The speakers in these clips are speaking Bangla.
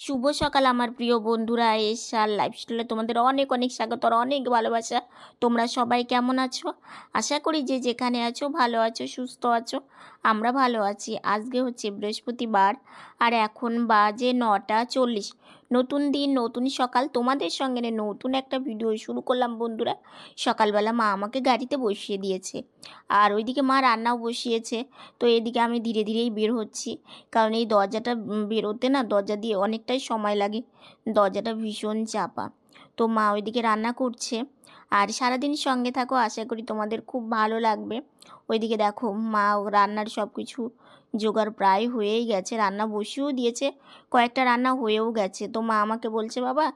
শুভ সকাল, আমার প্রিয় বন্ধুরা। এসার লাইফস্টাইলে তোমাদের অনেক অনেক স্বাগত আর অনেক ভালোবাসা। তোমরা সবাই কেমন আছো? আশা করি যে যেখানে আছো, ভালো আছো, সুস্থ আছো, আমরা ভালো আছি। আজকে হচ্ছে বৃহস্পতিবার আর এখন বাজে নটা চল্লিশ। নতুন দিন, নতুন সকাল। তোমাদের সঙ্গে নতুন একটা ভিডিও শুরু করলাম বন্ধুরা। সকালবেলা মা আমাকে গাড়িতে বসিয়ে দিয়েছে। আর ওইদিকে মা রান্নাও বসিয়েছে। তো এদিকে আমি ধীরে ধীরেই বের হচ্ছি। কারণ এই দরজাটা বেরোতে না, দরজা দিয়ে অনেকটাই সময় লাগে। দরজাটা ভীষণ চাপা। তো মা ওইদিকে রান্না করছে। আর সারাদিন সঙ্গে থাকো, আশা করি তোমাদের খুব ভালো লাগবে। ওইদিকে দেখো মা রান্নার সব কিছু জোগাড় প্রায় হয়েই গেছে, রান্না বসিয়েও দিয়েছে, কয়েকটা রান্না হয়েও গেছে। তো মা আমাকে বলছে, বাবা,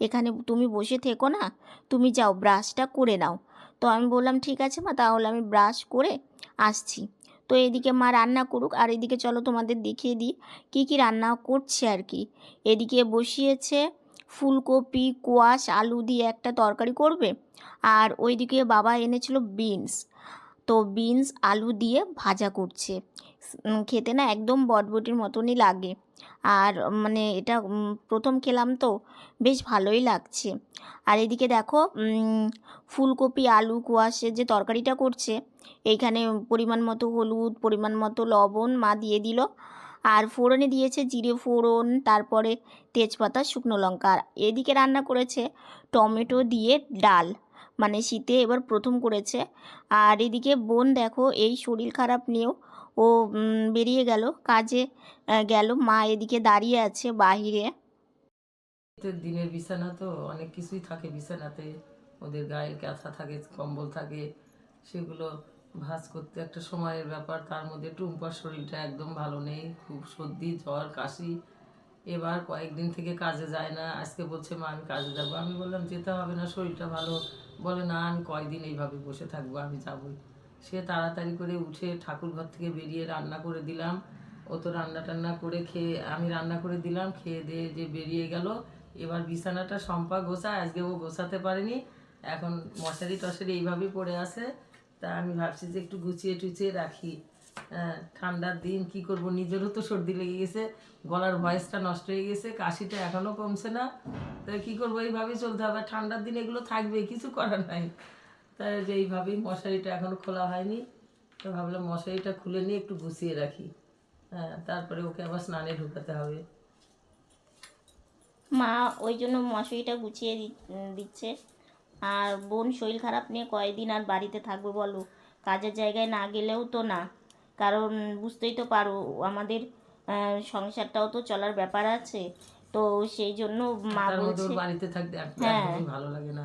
এখানে তুমি বসে থেকো না, তুমি যাও, ব্রাশটা করে নাও। তো আমি বললাম, ঠিক আছে মা, তাহলে আমি ব্রাশ করে আসছি। তো এদিকে মা রান্না করুক, আর এদিকে চলো তোমাদের দেখিয়ে দিই, কী কী রান্না করছে আর কি। এদিকে বসিয়েছে ফুলকপি, কোয়াশ, আলু দিয়ে একটা তরকারি করবে, আর ওইদিকে বাবা এনেছিল বিনস। তো বিনস আলু দিয়ে ভাজা করছে। খেতে না একদম বটবটির মতনই লাগে। আর মানে এটা প্রথম খেলাম তো, বেশ ভালোই লাগছে। আর এদিকে দেখো ফুলকপি, আলু কোয়াশের যে তরকারিটা করছে, এইখানে পরিমাণ মতো হলুদ, পরিমাণ মতো লবণ মা দিয়ে দিল। আর ফোড়নে দিয়েছে জিরে ফোড়ন, তারপরে তেজপাতা, শুকনো লঙ্কা। আর এদিকে রান্না করেছে টমেটো দিয়ে ডাল। মানে শীতে এবার প্রথম করেছে। আর এদিকে বোন দেখো, এই শরীর খারাপ নিয়েও ও বেরিয়ে গেল, কাজে গেল। মা এদিকে দাঁড়িয়ে আছে বাহিরে। দিনের বিছানা তো অনেক কিছুই থাকে বিছানাতে। ওদের গায়ে কাঁথা থাকে, কম্বল থাকে, সেগুলো ভাঁজ করতে একটা সময়ের ব্যাপার। তার মধ্যে টুম্পার শরীরটা একদম ভালো নেই, খুব সর্দি, জ্বর, কাশি। এবার কয়েকদিন থেকে কাজে যায় না। আজকে বলছে, মা, আমি কাজে যাব। আমি বললাম, যেতে হবে না, শরীরটা ভালো বলে না আমি কয়দিন এইভাবে বসে থাকব আমি যাবই সে তাড়াতাড়ি করে উঠে ঠাকুর ঘর থেকে বেরিয়ে রান্না করে দিলাম। ও তো রান্না টান্না করে খেয়ে আমি রান্না করে দিলাম খেয়ে দিয়ে যে বেরিয়ে গেল এবার বিছানাটা সম্পা গোছায় আজকে ও গোছাতে পারেনি। এখন মশারি টশারি এইভাবেই পড়ে আছে। তা আমি ভাবছি যে একটু গুছিয়ে টুচিয়ে রাখি। হ্যাঁ, ঠান্ডার দিন কি করব? নিজেরও তো সর্দি লেগে গেছে গলার ভয়েসটা নষ্ট হয়ে গেছে কাশিটা এখনও কমছে না। তাই কি করব? এইভাবেই চলতে হবে। ঠান্ডার দিন এগুলো থাকবে, কিছু করার নাই। তাই যে এইভাবেই মশারিটা এখনও খোলা হয়নি। তো ভাবলাম মশারিটা খুলে নিয়ে একটু গুছিয়ে রাখি। হ্যাঁ তারপরে ওকে আবার স্নানে ঢুকাতে হবে। মা ওই জন্য মশারিটা গুছিয়ে দিচ্ছে। আর বোন শরীর খারাপ নিয়ে কয়দিন আর বাড়িতে থাকবে বলো। কাজের জায়গায় না গেলেও তো না। কারণ বুঝতেই তো পারো, আমাদের সংসারটাও তো চলার ব্যাপার আছে। তো সেই জন্য মা বলছে বাড়িতে থাকতে হ্যাঁ। ভালো লাগে না।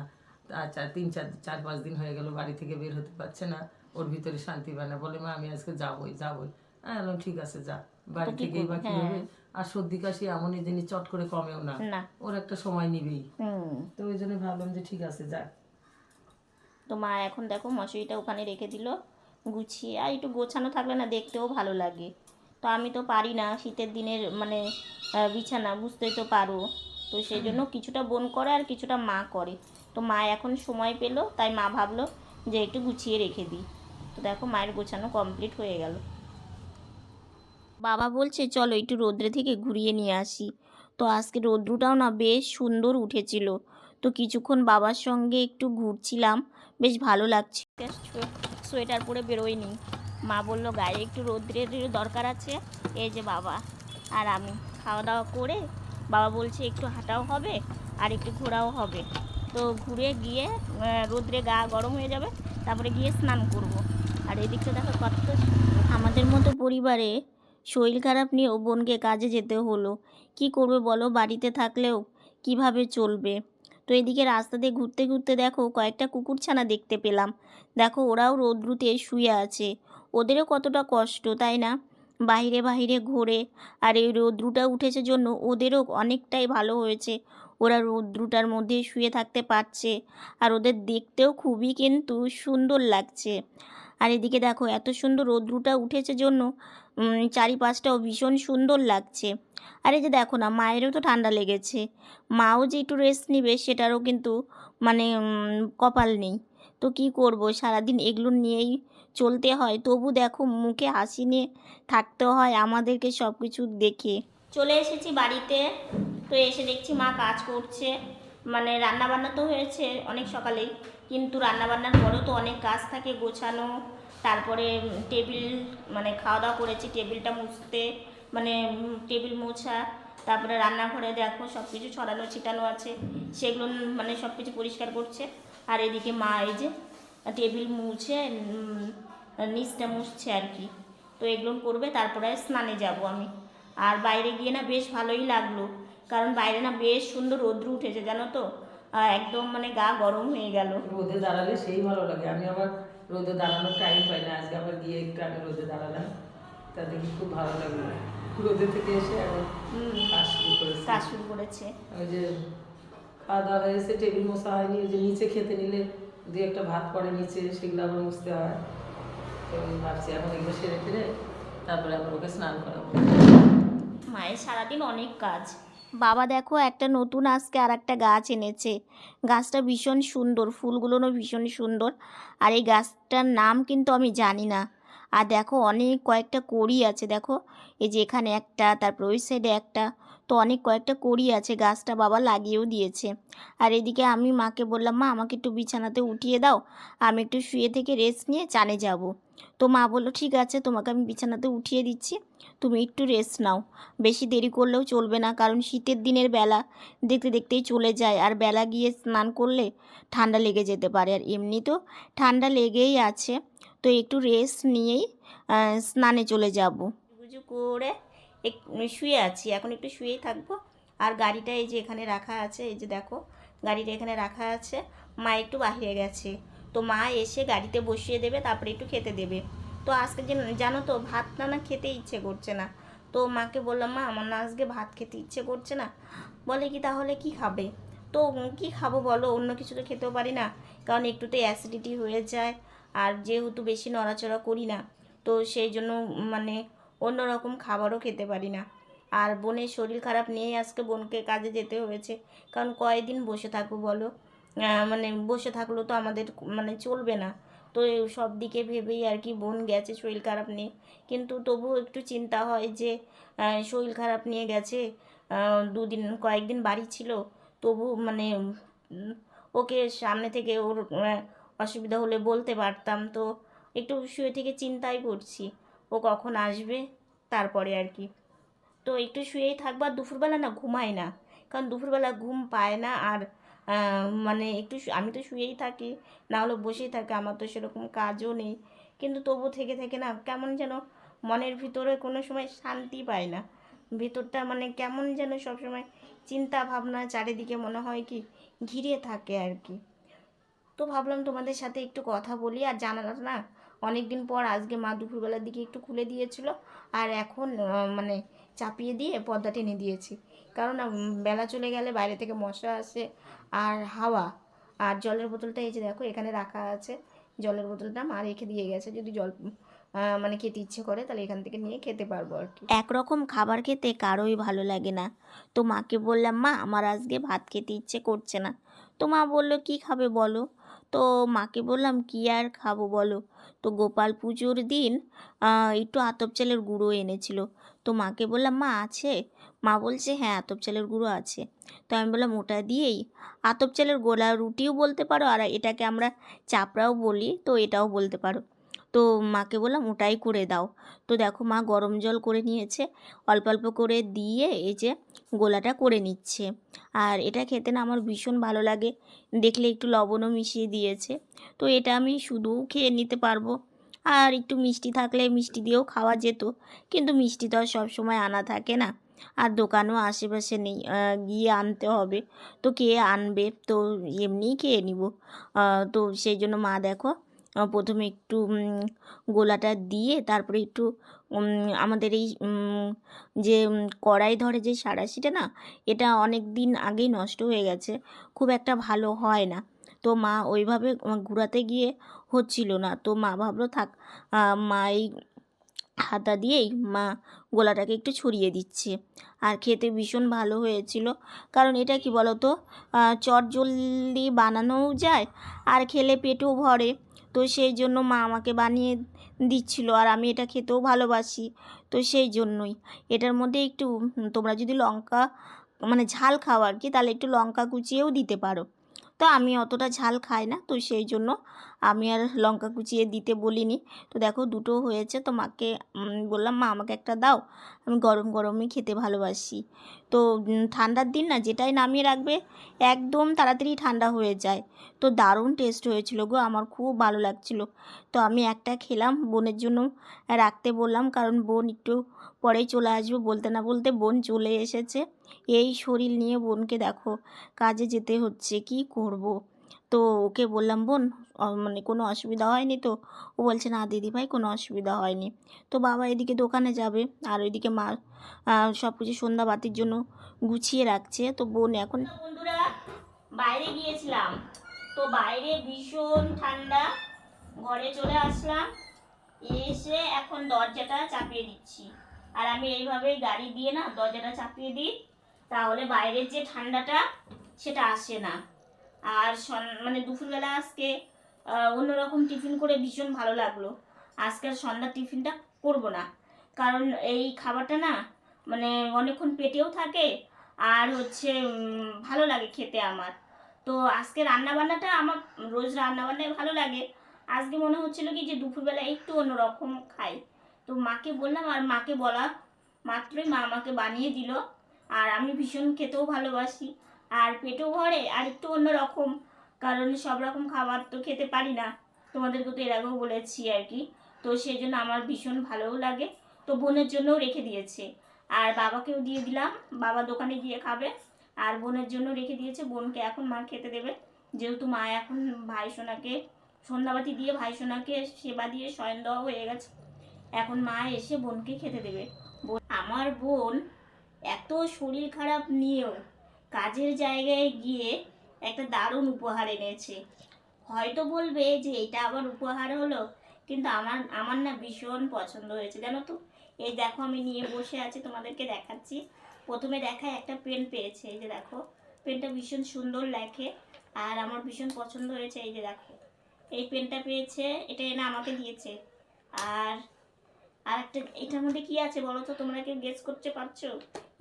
আর চার তিন চার চার পাঁচ দিন হয়ে গেল বাড়ি থেকে বের হতে পারছে না। ওর ভিতরে শান্তি পায় না। বলে মা আমি আজকে যাবোই যাবোই। হ্যাঁ ঠিক আছে যা। বাড়ি কি থেকেই বা কি হবে? আর সর্দি কাশি এমনই জিনিস চট করে কমেও না। না। ওর একটা সময় নিবেই। তো ওই জন্য ভাবলাম যে ঠিক আছে যা। তো মা এখন দেখো মশারিটা ওখানে রেখে দিল গুছিয়ে। আর একটু গোছানো থাকলে না দেখতেও ভালো লাগে। তো আমি তো পারি না শীতের দিনের মানে বিছানা, বুঝতেই তো পারো। তো সেই জন্য কিছুটা বোন করে আর কিছুটা মা করে। তো মা এখন সময় পেল, তাই মা ভাবলো যে একটু গুছিয়ে রেখে দিই। তো দেখো মায়ের গোছানো কমপ্লিট হয়ে গেল। বাবা বলছে, চলো একটু রোদ্রে থেকে ঘুরিয়ে নিয়ে আসি। তো আজকে রৌদ্রটাও না বেশ সুন্দর উঠেছিল। তো কিছুক্ষণ বাবার সঙ্গে একটু ঘুরছিলাম, বেশ ভালো লাগছে। সোয়েটার পরে বেরোয়নি। মা বলল, গায়ে একটু রোদ্রের দরকার আছে। এই যে বাবা আর আমি। খাওয়া দাওয়া করে বাবা বলছে, একটু হাঁটাও হবে আর একটু ঘোরাও হবে। তো ঘুরে গিয়ে রোদ্রে গা গরম হয়ে যাবে, তারপরে গিয়ে স্নান করব। আর এদিকটা দেখো কত আমাদের মতো পরিবারে শরীর খারাপ নিয়েও বোনকে কাজে যেতে হলো। কি করবে বলো? বাড়িতে থাকলেও কীভাবে চলবে? তো এদিকে রাস্তা দিয়ে ঘুরতে ঘুরতে দেখো, কয়েকটা কুকুরছানা দেখতে পেলাম। দেখো ওরাও রৌদ্রুতে শুয়ে আছে। ওদেরও কতটা কষ্ট, তাই না? বাইরে বাইরে ঘোরে, আর এই রৌদ্রুটা উঠেছে জন্য ওদেরও অনেকটাই ভালো হয়েছে। ওরা রৌদ্রুটার মধ্যে শুয়ে থাকতে পারছে, আর ওদের দেখতেও খুবই কিন্তু সুন্দর লাগছে। আর এদিকে দেখো, এত সুন্দর রৌদ্রুটা উঠেছে জন্য চারিপাশটাও ভীষণ সুন্দর লাগছে। আর এই যে দেখো না, মায়েরও তো ঠান্ডা লেগেছে। মাও যে একটু রেস্ট নিবে, সেটারও কিন্তু মানে কপাল নেই। তো কি করব? সারাদিন এগুলো নিয়েই চলতে হয়। তবু দেখো, মুখে হাসি নিয়ে থাকতে হয় আমাদেরকে সব কিছু দেখে। চলে এসেছি বাড়িতে। তো এসে দেখছি মা কাজ করছে। মানে রান্না বান্না তো হয়েছে অনেক সকালেই। কিন্তু রান্না বান্নার পরেও তো অনেক কাজ থাকে গোছানো। তারপরে টেবিল মানে খাওয়া দাওয়া করেছি, টেবিলটা মুছতে। মানে টেবিল মোছা, তারপরে রান্নাঘরে দেখো সব কিছু ছড়ানো, ছিটানো আছে। সেগুলো মানে সব কিছু পরিষ্কার করছে। আর এদিকে মা এই যে টেবিল মুছে নিচটা মুছছে আর কি। তো এগুলো করবে তারপরে স্নানে যাব আমি। আর বাইরে গিয়ে না বেশ ভালোই লাগল। কারণ বাইরে না বেশ সুন্দর রৌদ্র উঠেছে জানো তো? একদম মানে গা গরম হয়ে গেল। রোদে দাঁড়ালে সেই ভালো লাগে। আমি আবার রোদে দাঁড়ানোর টাইম পাই না। আজকে আবার গিয়ে একটু আগে রোদে দাঁড়ালাম। তা দেখি খুব ভালো লাগল। রোদে থেকে এসে কাজ শুরু করেছি। কাজ শুরু করেছে। ওই যে খাওয়া দাওয়া হয়েছে টেবিল মশা হয়নি ওই যে নিচে খেতে নিলে দুই একটা ভাত পড়ে নিচে, সেগুলো আবার মুছতে হয়। তো ভাবছি, এখন এগুলো সেরে ফিরে তারপরে আবার ওকে স্নান করাবো। মায়ের সারাদিন অনেক কাজ। বাবা দেখো, একটা নতুন আজকে আর একটা গাছ এনেছে। গাছটা ভীষণ সুন্দর ফুলগুলোও ভীষণ সুন্দর। আর এই গাছটার নাম কিন্তু আমি জানি না। আর দেখো, অনেক কয়েকটা কড়ি আছে, দেখো। এই যে এখানে একটা, তারপর ওই সাইডে একটা। তো অনেক কয়েকটা কড়ি আছে, গাছটা বাবা লাগিয়েও দিয়েছে। আর এদিকে আমি মাকে বললাম, মা, আমাকে একটু বিছানাতে উঠিয়ে দাও, আমি একটু শুয়ে থেকে রেস্ট নিয়ে চানে যাব। তো মা বলল, ঠিক আছে, তোমাকে আমি বিছানাতে উঠিয়ে দিচ্ছি, তুমি একটু রেস্ট নাও। বেশি দেরি করলেও চলবে না, কারণ শীতের দিনের বেলা দেখতে দেখতেই চলে যায়, আর বেলা গিয়ে স্নান করলে ঠান্ডা লেগে যেতে পারে। আর এমনি তো ঠান্ডা লেগেই আছে, তো একটু রেস্ট নিয়েই স্নানে চলে যাব। করে এক- শুয়ে আছি। এখন একটু শুয়েই থাকব। আর গাড়িটা এই যে এখানে রাখা আছে, এই যে দেখো, গাড়িটা এখানে রাখা আছে। মা একটু বাইরে গেছে। তো মা এসে গাড়িতে বসিয়ে দেবে, তারপরে একটু খেতে দেবে। তো আজকে যে জানো তো, ভাত না না খেতে ইচ্ছে করছে না। তো মাকে বললাম, মা, আমার না আজকে ভাত খেতে ইচ্ছে করছে না। বলে কি, তাহলে কি খাবে? তো কি খাব বলো, অন্য কিছু তো খেতেও পারি না। কারণ একটুতে অ্যাসিডিটি হয়ে যায়। আর যেহেতু বেশি নড়াচড়া করি না, তো সেই জন্য মানে অন্য রকম খাবারও খেতে পারি না। আর বোনের শরীর খারাপ নিয়েই আজকে বোনকে কাজে যেতে হয়েছে। কারণ কয়দিন বসে থাকব বলো? মানে বসে থাকলেও তো আমাদের মানে চলবে না। তো সব দিকে ভেবেই আর কি বোন গেছে শরীর খারাপ নিয়ে। কিন্তু তবুও একটু চিন্তা হয় যে শরীর খারাপ নিয়ে গেছে দুদিন, কয়েকদিন বাড়ি ছিল। তবু মানে ওকে সামনে থেকে ওর অসুবিধা হলে বলতে পারতাম। তো একটু শুয়ে থেকে চিন্তাই করছি ও কখন আসবে? তারপরে আর কি। তো একটু শুয়েই থাকব আর দুপুরবেলা না ঘুমাই না। কারণ দুপুরবেলা ঘুম পায় না আর মানে একটু আমি তো শুয়েই থাকি, না হলে বসেই থাকি, আমার তো সেরকম কাজও নেই। কিন্তু তবু থেকে থেকে না কেমন যেন মনের ভিতরে কোনো সময় শান্তি পায় না। ভিতরটা মানে কেমন যেন সবসময় চিন্তা ভাবনা চারিদিকে মনে হয় কি, ঘিরে থাকে আর কি। তো ভাবলাম তোমাদের সাথে একটু কথা বলি আর জানালাটা না অনেক দিন পর আজকে মা দুপুরবেলার দিকে একটু খুলে দিয়েছিল আর এখন মানে চাপিয়ে দিয়ে পর্দা টেনে দিয়েছি। কারণ বেলা চলে গেলে বাইরে থেকে মশা আসে আর হাওয়া। আর জলের বোতলটা এই যে দেখো, এখানে রাখা আছে। জলের বোতলটা মা রেখে দিয়ে গেছে। যদি জল মানে খেতে ইচ্ছে করে, তাহলে এখান থেকে নিয়ে খেতে পারব আর কি। একরকম খাবার খেতে কারোই ভালো লাগে না। তো মাকে বললাম, মা, আমার আজকে ভাত খেতে ইচ্ছে করছে না। তো মা বলল, কি খাবে বলো? তো মাকে বললাম, কি আর খাব বলো? তো গোপাল পুজোর দিন একটু আতপ চালের গুঁড়ো এনেছিল। তো মাকে বললাম, মা, আছে? মা বলছে হ্যাঁ আতপ চালের গুঁড়ো আছে। তো আমি বললাম, ওটা দিয়েই? আতপ চালের গোলা রুটিও বলতে পারো, আর এটাকে আমরা চাপড়াও বলি, তো এটাও বলতে পারো। তো মাকে বললাম, ওটাই করে দাও। তো দেখো মা গরম জল করে নিয়েছে, অল্প অল্প করে দিয়ে এই যে গোলাটা করে নিচ্ছে। আর এটা খেতে না আমার ভীষণ ভালো লাগে, দেখলে একটু লবণও মিশিয়ে দিয়েছে। তো এটা আমি শুধু খেয়ে নিতে পারব। আর একটু মিষ্টি থাকলে মিষ্টি দিয়েও খাওয়া যেত, কিন্তু মিষ্টি তো আর সবসময় আনা থাকে না। আর দোকানও আশেপাশে নেই গিয়ে আনতে হবে। তো কে আনবে? তো এমনিই খেয়ে নিব। তো সেই জন্য মা দেখো প্রথমে একটু গোলাটা দিয়ে তারপরে একটু আমাদের এই যে কড়াই ধরে যে সাঁড়াশিটা না, এটা অনেক দিন আগেই নষ্ট হয়ে গেছে। খুব একটা ভালো হয় না। তো মা ওইভাবে ঘুরাতে গিয়ে হচ্ছিল না। তো মা ভাবলো থাক মা এই হাতা দিয়েই মা গোলাটাকে একটু ছড়িয়ে দিচ্ছে। আর খেতে ভীষণ ভালো হয়েছিল। কারণ এটা কি বলতো চট জলদি বানানোও যায়, আর খেলে পেটও ভরে। তো সেই জন্য মা আমাকে বানিয়ে দিচ্ছিল আর আমি এটা খেতেও ভালোবাসি। তো সেই জন্যই। এটার মধ্যে একটু তোমরা যদি লঙ্কা মানে ঝাল খাওয়ার কি, তাহলে একটু লঙ্কা কুচিয়েও দিতে পারো। তো আমি অতটা ঝাল খাই না, তো সেই জন্য আমি আর লঙ্কা কুচিয়ে দিতে বলিনি। তো দেখো দুটো হয়েছে তো মাকে বললাম, মা, আমাকে একটা দাও, আমি গরম গরমই খেতে ভালোবাসি। তো ঠান্ডার দিন না যেটাই নামিয়ে রাখবে, একদম তাড়াতাড়ি ঠান্ডা হয়ে যায়। তো দারুণ টেস্ট হয়েছিল গো, আমার খুব ভালো লাগছিল। তো আমি একটা খেলাম, বোনের জন্য রাখতে বললাম, কারণ বোন একটু পরেই চলে আসবে, বলতে না বলতে বোন চলে এসেছে। এই শরীর নিয়ে বোনকে দেখো, কাজে যেতে হচ্ছে, কি করব? তো ওকে বললাম, বোন মানে কোনো অসুবিধা হয়নি তো? ও বলছে, না দিদি ভাই কোনো অসুবিধা হয়নি। তো বাবা এদিকে দোকানে যাবে, আর ওইদিকে মা সব কিছু সন্ধ্যাবাতির জন্য গুছিয়ে রাখছে। তো বোন এখন বন্ধুরা, বাইরে গিয়েছিলাম। তো বাইরে ভীষণ ঠান্ডা, ঘরে চলে আসলাম। এসে এখন দরজাটা চাপিয়ে দিচ্ছি। আর আমি এইভাবে গাড়ি দিয়ে না দরজাটা চাপিয়ে দিই, তাহলে বাইরের যে ঠান্ডাটা সেটা আসে না। আর মানে দুপুরবেলা আজকে অন্যরকম টিফিন করে ভীষণ ভালো লাগল। আজকের সন্ধ্যার টিফিনটা করব না। কারণ এই খাবারটা না মানে অনেকক্ষণ পেটেও থাকে আর হচ্ছে ভালো লাগে খেতে আমার। তো আজকে রান্নাবান্নাটা আমার রোজ রান্নাবান্নায় ভালো লাগে। আজকে মনে হচ্ছিল কি যে দুপুরবেলা একটু অন্যরকম খাই। তো মাকে বললাম, আর মাকে বলা মাত্রই মা আমাকে বানিয়ে দিল। আর আমি ভীষণ খেতেও ভালোবাসি। আর পেটেও ভরে, আর একটু অন্যরকম, কারণ সব রকম খাবার তো খেতে পারি না। তোমাদেরকে তো এর আগেও বলেছি আর কি। তো সেই জন্য আমার ভীষণ ভালোও লাগে। তো বোনের জন্যও রেখে দিয়েছে। আর বাবাকেও দিয়ে দিলাম। বাবা দোকানে গিয়ে খাবে। আর বোনের জন্য রেখে দিয়েছে। বোনকে এখন মা খেতে দেবে। যেহেতু মা এখন ভাই সোনাকে, সন্ধ্যাবাতি দিয়ে ভাই সোনাকে সেবা দিয়ে শয়ন দেওয়া হয়ে গেছে। এখন মা এসে বোনকে খেতে দেবে। আমার বোন এত শরীর খারাপ নিয়েও কাজের জায়গায় গিয়ে একটা দারুণ উপহার এনেছে। হয়তো বলবে যে এটা আবার উপহার হলো, কিন্তু আমার আমার না ভীষণ পছন্দ হয়েছে। জানো তো? এই দেখো আমি নিয়ে বসে আছি, তোমাদেরকে দেখাচ্ছি। প্রথমে দেখায় একটা পেন পেয়েছে, এই যে দেখো। পেনটা ভীষণ সুন্দর লেখে, আর আমার ভীষণ পছন্দ হয়েছে, এই যে দেখো। এই পেনটা পেয়েছে, এটা এনে আমাকে দিয়েছে। আর আর একটা এটার মধ্যে কি আছে বলো তো? তোমরা কেউ গেস করতে পারছ?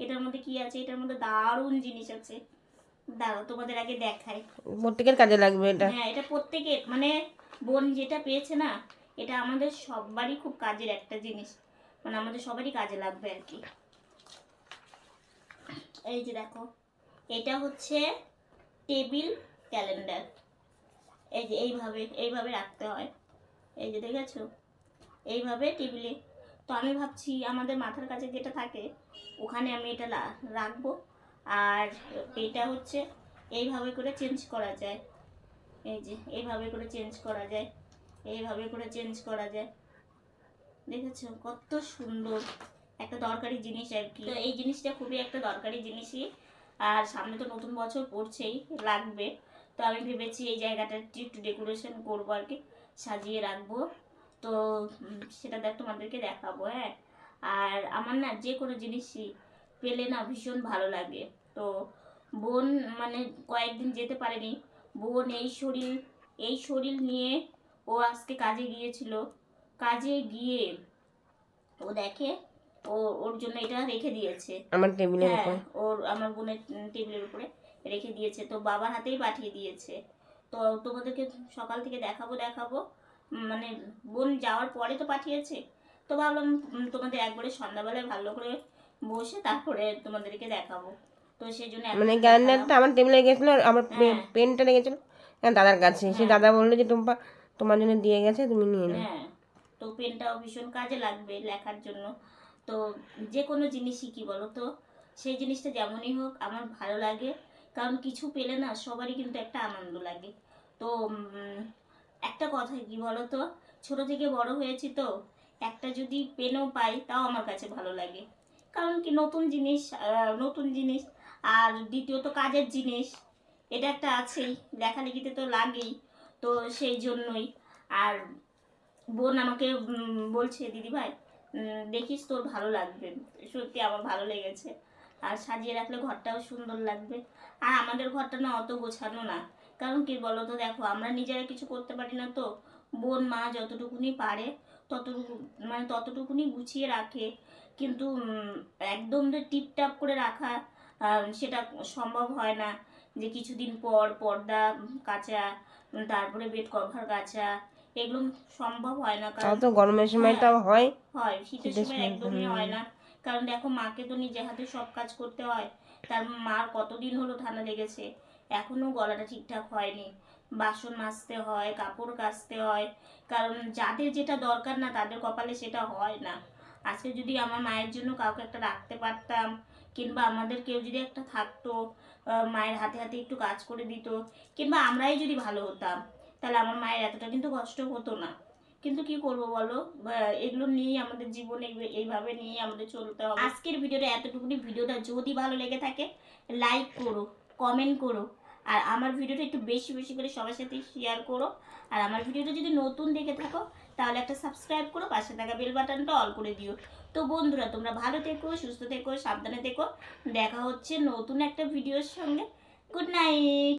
এটার মধ্যে কি আছে? এটার মধ্যে দারুণ জিনিস আছে। দাঁড়াও তোমাদের আগে দেখাই। প্রত্যেকের কাজে লাগবে এটা। হ্যাঁ এটা প্রত্যেকের মানে বোন যেটা পেয়েছে না এটা আমাদের সবারই খুব কাজের একটা জিনিস। মানে আমাদের সবারই কাজে লাগবে আর কি। এই যে দেখো এটা হচ্ছে টেবিল ক্যালেন্ডার। এই যে এইভাবে এইভাবে রাখতে হয়। এই যে দেখেছ? এইভাবে টেবিলে তো আমি ভাবছি আমাদের মাথার কাছে যেটা থাকে, ওখানে আমি এটা রাখব। আর এটা হচ্ছে এইভাবে করে চেঞ্জ করা যায়। এই যে, এইভাবে করে চেঞ্জ করা যায়। এইভাবে করে চেঞ্জ করা যায়। দেখেছ কত সুন্দর একটা দরকারি জিনিস আর কি। তো এই জিনিসটা খুবই একটা দরকারি জিনিসই। আর সামনে তো নতুন বছর পড়ছেই, লাগবে। তো আমি ভেবেছি এই জায়গাটা একটু ডেকোরেশন করব আর কি, সাজিয়ে রাখব। তো সেটা দেখ তোমাদেরকে দেখাবো হ্যাঁ? আর আমার না যে কোনো জিনিসই পেলে না ভীষণ ভালো লাগে। তো বোন মানে কয়েকদিন যেতে পারেনি। বোন এই শরীর এই শরীর নিয়ে ও আজকে কাজে গিয়েছিল। কাজে গিয়ে ও দেখে ও ওর জন্য এটা রেখে দিয়েছে। আমার টেবিলের হ্যাঁ উপর? ওর আমার বোনের টেবিলের উপরে রেখে দিয়েছে। তো বাবার হাতেই পাঠিয়ে দিয়েছে। তো তোমাদেরকে সকাল থেকে দেখাবো দেখাবো। মানে বোন যাওয়ার পরে তো পাঠিয়েছে। তো ভাবলাম তোমাদের একবারে সন্ধ্যাবেলায় ভালো করে বসে তারপরে তোমাদেরকে দেখাবো। তো সেই জন্য মানে। ক্যালেন্ডারটা আমার টেবিলে গেছিল আর আমার হ্যাঁ। পেনটা রেখেছিল হ্যাঁ দাদার কাছে। সে দাদা বলল যে টুম্পা তোমার জন্য দিয়ে গেছে তুমি নিয়ে নাও। হ্যাঁ। তো পেনটাও ভীষণ কাজে লাগবে লেখার জন্য। তো যে কোনো জিনিসই কি বলো তো সেই জিনিসটা যেমনই হোক আমার ভালো লাগে। কারণ কিছু পেলে না সবারই কিন্তু একটা আনন্দ লাগে। তো একটা কথা কি বলো তো ছোট থেকে বড় হয়েছি তো। একটা যদি পেনও পাই, তাও আমার কাছে ভালো লাগে। কারণ কি নতুন জিনিস নতুন জিনিস। আর দ্বিতীয়ত কাজের জিনিস। এটা একটা আছেই, লেখালেখিতে তো লাগেই। তো সেই জন্যই। আর বোন আমাকে বলছে, দিদি ভাই দেখিস তোর ভালো লাগবে। সত্যি আমার ভালো লেগেছে। আর সাজিয়ে রাখলে ঘরটাও সুন্দর লাগবে। আর আমাদের ঘরটা না অত গোছানো না। কারণ কি বলো তো দেখো আমরা নিজেরা কিছু করতে পারি না তো। বোন মা যতটুকুনি পারে ততটুকু মানে ততটুকুনি গুছিয়ে রাখে। কিন্তু একদম যে টিপটাপ করে রাখা সেটা সম্ভব হয় না। যে কিছুদিন পর পর্দা কাচা তারপরে বেড কভার কাচা এগুলো সম্ভব হয় না। কারণ তো গরমের সময়টাও হয়। হয় শীতের সময়, একদমই হয় না। কারণ দেখো মাকে তো নিজে হাতে সব কাজ করতে হয়। তার মার কতদিন হলো ঠান্ডা লেগেছে? এখনও গলাটা ঠিকঠাক হয়নি। বাসন মাজতে হয়, কাপড় কাচতে হয়। কারণ যাদের যেটা দরকার না, তাদের কপালে সেটা হয় না। আজকে যদি আমার মায়ের জন্য কাউকে একটা রাখতে পারতাম, কিংবা আমাদের কেউ যদি একটা থাকতো মায়ের হাতে হাতে একটু কাজ করে দিত, কিংবা আমরাই যদি ভালো হতাম, তাহলে আমার মায়ের এতটা কিন্তু কষ্ট হতো না। কিন্তু কি করব বলো? এগুলো নিয়েই আমাদের জীবনে এই- এইভাবে নিয়ে আমাদের চলতে হবে। আজকের ভিডিওটা এতটুকুনি। ভিডিওটা যদি ভালো লেগে থাকে লাইক করো। কমেন্ট করো। আর আমার ভিডিওটা একটু বেশি বেশি করে সবার সাথে শেয়ার করো। আর আমার ভিডিওটা যদি নতুন দেখে থাকো, তাহলে একটা সাবস্ক্রাইব করো, পাশে থাকা বেল বাটনটা অল করে দিও। তো বন্ধুরা, তোমরা ভালো থেকো, সুস্থ থেকো, সাবধানে থেকো। দেখা হচ্ছে নতুন একটা ভিডিওর সঙ্গে। Good night